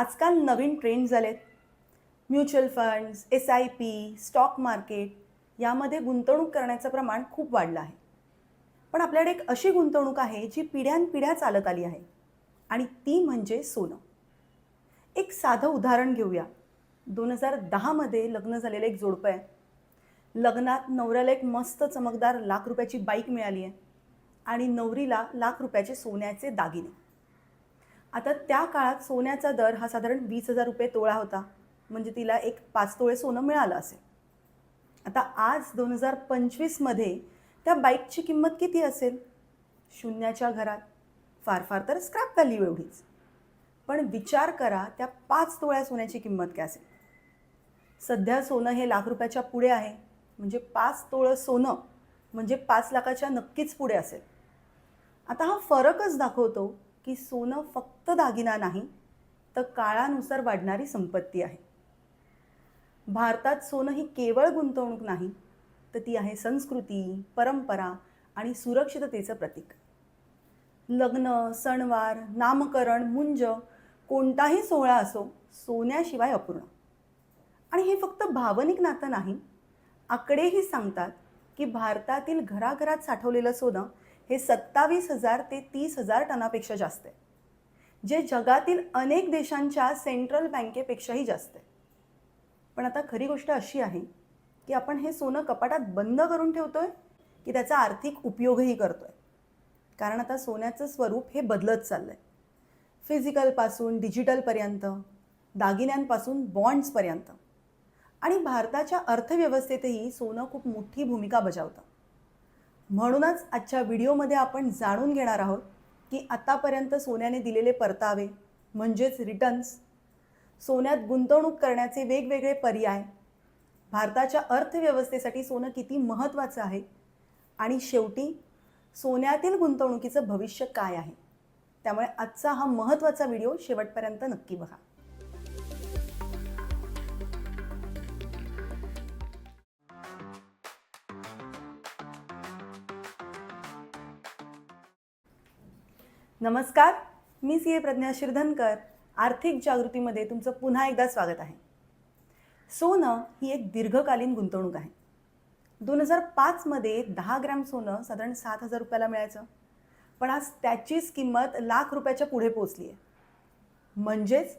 आजकाल नवीन ट्रेंड झालेत. Mutual funds S I P stock market यामध्ये गुंतवणूक करण्याचं प्रमाण खूप वाढलं आहे. पण आपल्याकडे एक अशी गुंतवणूक आहे जी पिढ्यानपिढ्या चालत आली आहे आणि ती म्हणजे सोनं. एक साधं उदाहरण घेऊया. दोन हजार दहामध्ये लग्न झालेलं एक जोडपं आहे. लग्नात नवऱ्याला एक मस्त चमकदार लाख रुपयाची बाईक मिळाली आहे आणि नवरीला लाख रुपयाचे सोन्याचे दागिने. आता त्या काळात सोन्याचा दर हा साधारण वीस हजार रुपये तोळा होता. म्हणजे तिला एक पाच तोळे सोनं मिळालं असेल. आता आज दोन हजार पंचवीसमध्ये त्या बाईकची किंमत किती असेल? शून्याच्या घरात. फार फार तर स्क्रॅप व्हॅल्यू एवढीच. पण विचार करा त्या पाच तोळ्या सोन्याची किंमत काय असेल? सध्या सोनं हे लाख रुपयाच्या पुढे आहे. म्हणजे पाच तोळं सोनं म्हणजे पाच लाखाच्या नक्कीच पुढे असेल. आता हा फरकच दाखवतो. की सोनं फक्त दागिना नाही तर काळानुसार वाढणारी संपत्ती आहे. भारतात सोनं ही केवळ गुंतवणूक नाही तर ती आहे संस्कृती परंपरा आणि सुरक्षिततेचं प्रतीक. लग्न सणवार नामकरण मुंज कोणताही सोहळा असो सोन्याशिवाय अपूर्ण. आणि हे फक्त भावनिक नातं नाही आकडेही सांगतात की भारतातील घराघरात साठवलेलं सोनं हे सत्तावीस हजार ते तीस हजार टनापेक्षा जास्त आहे. जे जगातील अनेक देशांच्या सेंट्रल बँकेपेक्षाही जास्त आहे. पण आता खरी गोष्ट अशी आहे की आपण हे सोनं कपाटात बंद करून ठेवतोय की त्याचा आर्थिक उपयोगही करतोय. कारण आता सोन्याचं स्वरूप हे बदलत चाललं आहे फिजिकलपासून डिजिटलपर्यंत दागिन्यांपासून बॉन्ड्सपर्यंत आणि भारताच्या अर्थव्यवस्थेतही सोनं खूप मोठी भूमिका बजावतं. म्हणूनच आजच्या व्हिडिओमध्ये आपण जाणून घेणार आहोत की आतापर्यंत सोन्याने दिलेले परतावे म्हणजेच रिटर्न्स सोन्यात गुंतवणूक करण्याचे वेगवेगळे पर्याय भारताच्या अर्थव्यवस्थेसाठी सोनं किती महत्त्वाचं आहे आणि शेवटी सोन्यातील गुंतवणुकीचं भविष्य काय आहे? त्यामुळे आजचा हा महत्त्वाचा व्हिडिओ शेवटपर्यंत नक्की बघा. नमस्कार मी सी ए प्रज्ञा शिरधनकर आर्थिक जागृतीमध्ये तुमचं पुन्हा एकदा स्वागत आहे. सोनं ही एक दीर्घकालीन गुंतवणूक आहे. दोन हजार पाचमध्ये दहा ग्रॅम सोनं साधारण सात हजार रुपयाला मिळायचं. पण आज त्याचीच किंमत लाख रुपयाच्या पुढे पोचली आहे. म्हणजेच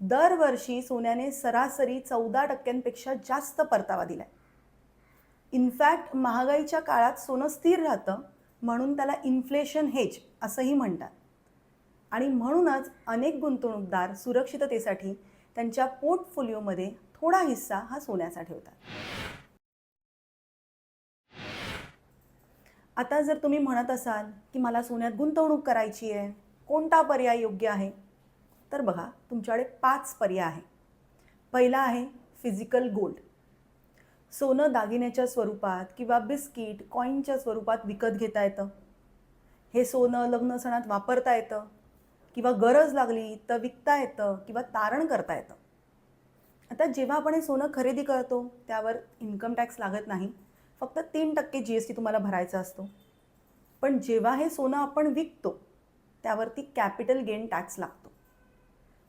दरवर्षी सोन्याने सरासरी चौदा टक्क्यांपेक्षा जास्त परतावा दिला आहे इनफॅक्ट महागाईच्या काळात सोनं स्थिर राहतं म्हणून त्याला इन्फ्लेशन हेज असंही म्हणतात. आणि म्हणूनच अनेक गुंतवणूकदार सुरक्षिततेसाठी त्यांच्या पोर्टफोलिओमध्ये थोडा हिस्सा हा सोन्याचा ठेवतात. आता जर तुम्ही म्हणत असाल की मला सोन्यात गुंतवणूक करायची आहे कोणता पर्याय योग्य आहे? तर बघा तुमच्याकडे पाच पर्याय आहे पहिला आहे फिजिकल गोल्ड सोनं दागिन्याच्या स्वरूपात किंवा बिस्किट कॉईनच्या स्वरूपात विकत घेता येतं. हे सोनं लग्न सणात वापरता येतं किंवा गरज लागली तर विकता येतं किंवा तारण करता येतं. आता जेव्हा आपण हे सोनं खरेदी करतो त्यावर इन्कम टॅक्स लागत नाही. फक्त तीन टक्के जी एस टी तुम्हाला भरायचा असतो. पण जेव्हा हे सोनं आपण विकतो त्यावरती कॅपिटल गेन टॅक्स लागतो.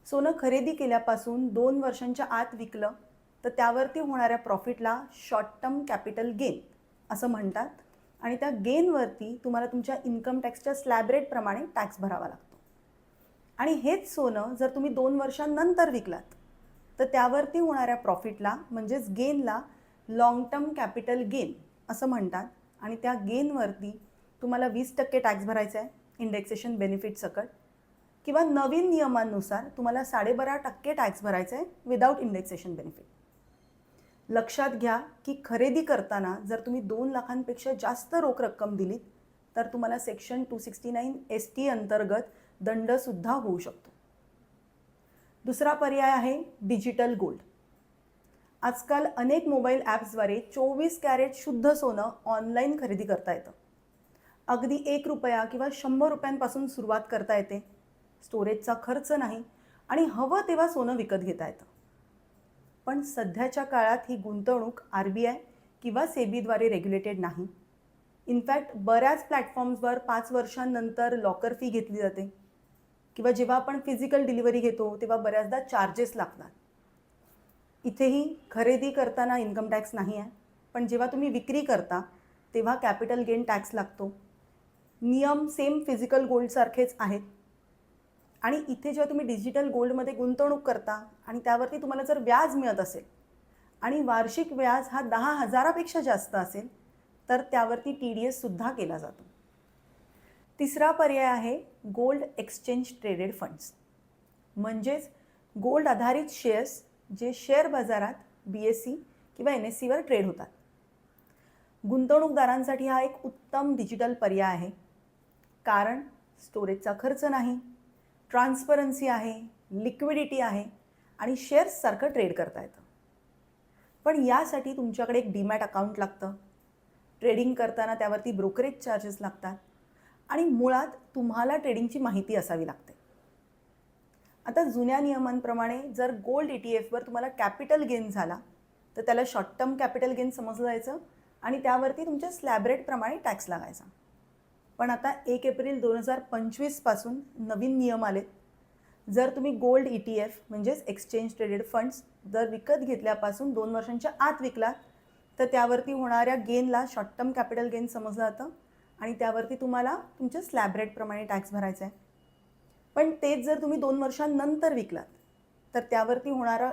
सोनं खरेदी केल्यापासून दोन वर्षांच्या आत विकलं तर त्यावरती होणाऱ्या प्रॉफिटला शॉर्ट टर्म कॅपिटल गेन असं म्हणतात. आणि त्या गेनवरती तुम्हाला तुमच्या इन्कम टॅक्सच्या स्लॅब रेटप्रमाणे टॅक्स भरावा लागतो. आणि हेच सोनं जर तुम्ही दोन वर्षांनंतर विकलात तर त्यावरती होणाऱ्या प्रॉफिटला म्हणजेच गेनला लाँग टर्म कॅपिटल गेन असं म्हणतात. आणि त्या गेनवरती तुम्हाला वीस टक्के टॅक्स भरायचा आहे इंडेक्सेशन बेनिफिट सकट. किंवा नवीन नियमांनुसार तुम्हाला साडेबारा टक्के टॅक्स भरायचा आहे विदाऊट इंडेक्सेशन बेनिफिट लक्षात घ्या की खरेदी करताना जर तुम्ही दोन लाखांपेक्षा जास्त रोख रक्कम दिलीत तर तुम्हाला section two sixty nine S T अंतर्गत दंडसुद्धा होऊ शकतो. दुसरा पर्याय आहे डिजिटल गोल्ड आजकाल अनेक मोबाईल ॲप्सद्वारे चोवीस कॅरेट शुद्ध सोनं ऑनलाईन खरेदी करता येतं. अगदी एक रुपया किंवा शंभर रुपयांपासून सुरुवात करता येते. स्टोरेजचा खर्च नाही आणि हवं तेव्हा सोनं विकत घेता येतं. पण सध्याच्या काळात ही गुंतवणूक आर बी आय किंवा सेबीद्वारे रेग्युलेटेड नाही. इनफॅक्ट बऱ्याच प्लॅटफॉर्म्सवर पाच वर्षांनंतर लॉकर फी घेतली जाते. किंवा जेव्हा आपण फिजिकल डिलिव्हरी घेतो तेव्हा बऱ्याचदा चार्जेस लागतात. इथेही खरेदी करताना इन्कम टॅक्स नाही आहे. पण जेव्हा तुम्ही विक्री करता तेव्हा कॅपिटल गेन टॅक्स लागतो. नियम सेम फिजिकल गोल्डसारखेच आहेत. आणि इथे जेव्हा तुम्ही डिजिटल गोल्डमध्ये गुंतवणूक करता आणि त्यावरती तुम्हाला जर व्याज मिळत असेल आणि वार्षिक व्याज हा दहा हजारापेक्षा जास्त असेल तर त्यावरती टी डी एससुद्धा केला जातो. तिसरा पर्याय आहे गोल्ड एक्सचेंज ट्रेडेड फंड्स. म्हणजेच गोल्ड आधारित शेअर्स जे शेअर बाजारात बी एस सी किंवा एन एस सीवर ट्रेड होतात. गुंतवणूकदारांसाठी हा एक उत्तम डिजिटल पर्याय आहे. कारण स्टोरेजचा खर्च नाही. ट्रान्सपरन्सी आहे लिक्विडिटी आहे आणि शेअर्ससारखं ट्रेड करता येतं. पण यासाठी तुमच्याकडे एक डीमॅट अकाउंट लागतं. ट्रेडिंग करताना त्यावरती ब्रोकरेज चार्जेस लागतात आणि मुळात तुम्हाला ट्रेडिंगची माहिती असावी लागते. आता जुन्या नियमांप्रमाणे जर गोल्ड ई टी एफवर तुम्हाला कॅपिटल गेन झाला तर त्याला शॉर्ट टर्म कॅपिटल गेन समजलं जायचं आणि त्यावरती तुमच्या स्लॅब रेटप्रमाणे टॅक्स लागायचा. पण आता एक एप्रिल दोन हजार पंचवीसपासून नवीन नियम आलेत. जर तुम्ही गोल्ड ई टी एफ म्हणजेच एक्सचेंज ट्रेडेड फंड्स जर विकत घेतल्यापासून दोन वर्षांच्या आत विकलात तर त्यावरती होणाऱ्या गेनला शॉर्ट टर्म कॅपिटल गेन समजलं जातं आणि त्यावरती तुम्हाला तुमच्या स्लॅब रेटप्रमाणे टॅक्स भरायचा आहे. पण तेच जर तुम्ही दोन वर्षांनंतर विकलात तर त्यावरती होणारा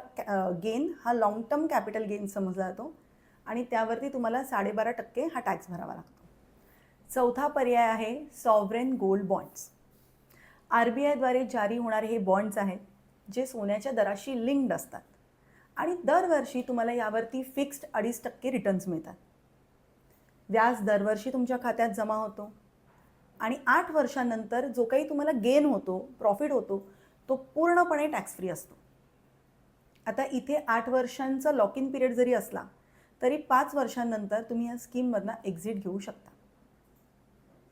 गेन हा लाँग टर्म कॅपिटल गेन समजला जातो आणि त्यावरती तुम्हाला साडेबारा टक्के हा टॅक्स भरावा लागतो. चौथा पर्याय आहे sovereign gold bonds R B आयद्वारे जारी होणारे हे बॉन्ड्स आहेत जे सोन्याच्या दराशी लिंक्ड असतात. आणि दरवर्षी तुम्हाला यावरती फिक्स्ड अडीच टक्के रिटर्न्स मिळतात. व्याज दरवर्षी तुमच्या खात्यात जमा होतो. आणि आठ वर्षांनंतर जो काही तुम्हाला गेन होतो प्रॉफिट होतो तो पूर्णपणे टॅक्स फ्री असतो. आता इथे आठ वर्षांचा लॉक इन पिरियड जरी असला तरी पाच वर्षांनंतर तुम्ही या स्कीममधनं एक्झिट घेऊ शकता.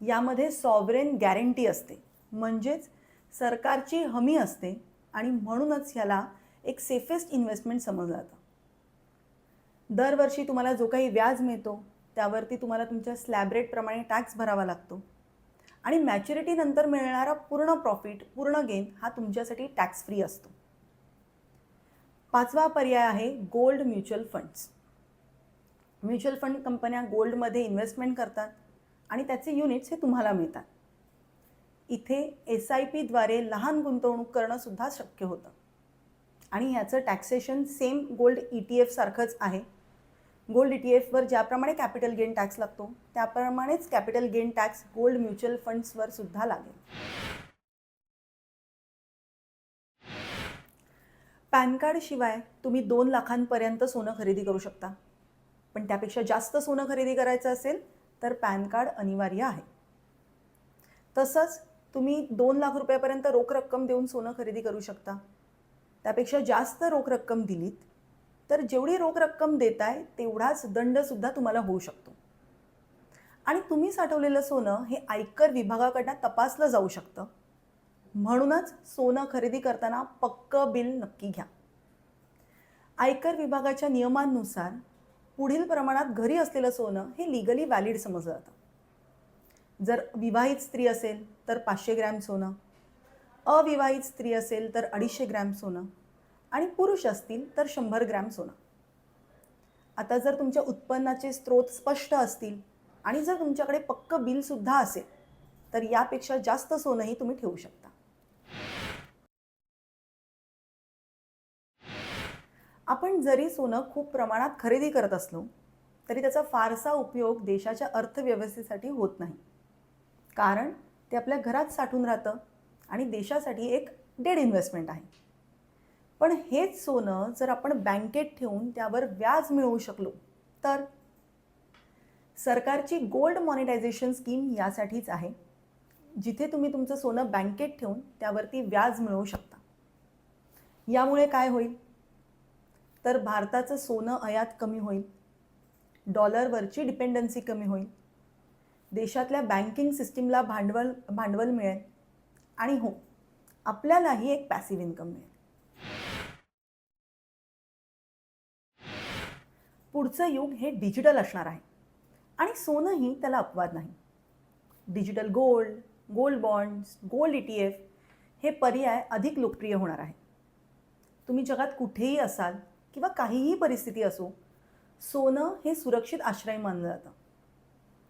यामध्ये सॉवरेन गॅरंटी असते. म्हणजेच सरकारची हमी असते आणि म्हणूनच ह्याला एक सेफेस्ट इन्व्हेस्टमेंट समजलं जातं. दरवर्षी तुम्हाला जो काही व्याज मिळतो त्यावरती तुम्हाला तुमच्या स्लॅब रेटप्रमाणे टॅक्स भरावा लागतो. आणि मॅच्युरिटीनंतर मिळणारा पूर्ण प्रॉफिट पूर्ण गेन हा तुमच्यासाठी टॅक्स फ्री असतो. पाचवा पर्याय आहे gold mutual funds mutual fund कंपन्या गोल्डमध्ये इन्व्हेस्टमेंट करतात. आणि त्याचे युनिट्स हे तुम्हाला मिळतात. इथे एस आय पीद्वारे लहान गुंतवणूक करणं सुद्धा शक्य होतं. आणि ह्याचं taxation same gold E T एफसारखंच आहे. गोल्ड ई टी एफवर ज्याप्रमाणे कॅपिटल गेन टॅक्स लागतो त्याप्रमाणेच capital gain tax gold mutual फंड्सवर सुद्धा लागेल. पॅन कार्डशिवाय तुम्ही दोन लाखांपर्यंत सोनं खरेदी करू शकता. पण त्यापेक्षा जास्त सोनं खरेदी करायचं असेल तर पॅन कार्ड अनिवार्य आहे. तसंच तुम्ही दोन लाख रुपयापर्यंत रोख रक्कम देऊन सोनं खरेदी करू शकता. त्यापेक्षा जास्त रोख रक्कम दिलीत तर जेवढी रोख रक्कम देताय तेवढाच दंडसुद्धा तुम्हाला होऊ शकतो. आणि तुम्ही साठवलेलं सोनं हे आयकर विभागाकडनं तपासलं जाऊ शकतं. म्हणूनच सोनं खरेदी करताना पक्क बिल नक्की घ्या. आयकर विभागाच्या नियमांनुसार पुढील प्रमाणात घरी असलेलं सोनं हे लिगली व्हॅलिड समजलं जातं. जर विवाहित स्त्री असेल तर पाचशे ग्रॅम सोनं अविवाहित स्त्री असेल तर अडीचशे ग्रॅम सोनं आणि पुरुष असतील तर शंभर ग्रॅम सोनं. आता जर तुमच्या उत्पन्नाचे स्रोत स्पष्ट असतील आणि जर तुमच्याकडे पक्क बिलसुद्धा असेल तर यापेक्षा जास्त सोनंही तुम्ही ठेवू शकता. आपण जरी सोनं खूप प्रमाणात खरेदी करत असलो तरी त्याचा फारसा उपयोग देशाच्या अर्थव्यवस्थेसाठी होत नाही. कारण ते आपल्या घरात साठून राहतं आणि देशासाठी एक डेड इन्व्हेस्टमेंट आहे. पण हेच सोनं जर आपण बँकेत ठेवून त्यावर व्याज मिळवू शकलो तर? सरकारची गोल्ड मॉनिटायझेशन स्कीम यासाठीच आहे जिथे तुम्ही तुमचं सोनं बँकेत ठेवून त्यावरती व्याज मिळवू शकता. यामुळे काय होईल? तर भारताचं सोनं आयात कमी होईल. डॉलरवरची डिपेंडन्सी कमी होईल. देशातल्या बँकिंग सिस्टीमला भांडवल भांडवल मिळेल. आणि हो आपल्यालाही एक पॅसिव्ह इन्कम मिळेल. पुढचं युग हे डिजिटल असणार आहे. आणि सोनंही त्याला अपवाद नाही. Digital gold gold bonds gold E T F हे पर्याय अधिक लोकप्रिय होणार आहे. तुम्ही जगात कुठेही असाल किंवा काहीही परिस्थिती असो सोनं हे सुरक्षित आश्रय मानलं जातं.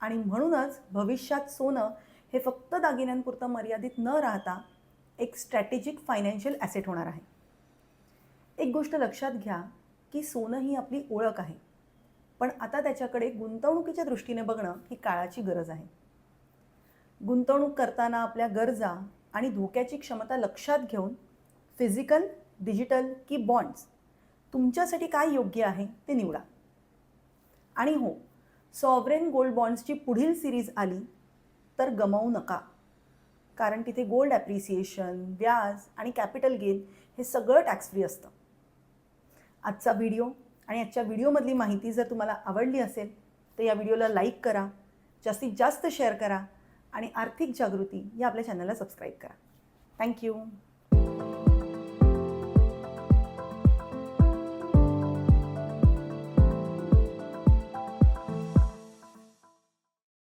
आणि म्हणूनच भविष्यात सोनं हे फक्त दागिन्यांपुरतं मर्यादित न राहता एक स्ट्रॅटेजिक फायनान्शियल ॲसेट होणार आहे. एक गोष्ट लक्षात घ्या की सोनं ही आपली ओळख आहे. पण आता त्याच्याकडे गुंतवणुकीच्या दृष्टीने बघणं ही काळाची गरज आहे. गुंतवणूक करताना आपल्या गरजा आणि धोक्याची क्षमता लक्षात घेऊन फिजिकल डिजिटल की बॉन्ड्स तुमच्यासाठी काय योग्य आहे ते निवडा. आणि हो सॉवरेन गोल्ड बॉन्ड्सची पुढील सिरीज आली तर गमावू नका. कारण तिथे गोल्ड ॲप्रिसिएशन व्याज आणि कॅपिटल गेन हे सगळं टॅक्स फ्री असतं. आजचा व्हिडिओ आणि आजच्या व्हिडिओमधली माहिती जर तुम्हाला आवडली असेल तर या व्हिडिओला लाईक करा जास्तीत जास्त शेअर करा आणि आर्थिक जागृती या आपल्या चॅनलला सबस्क्राईब करा. थँक्यू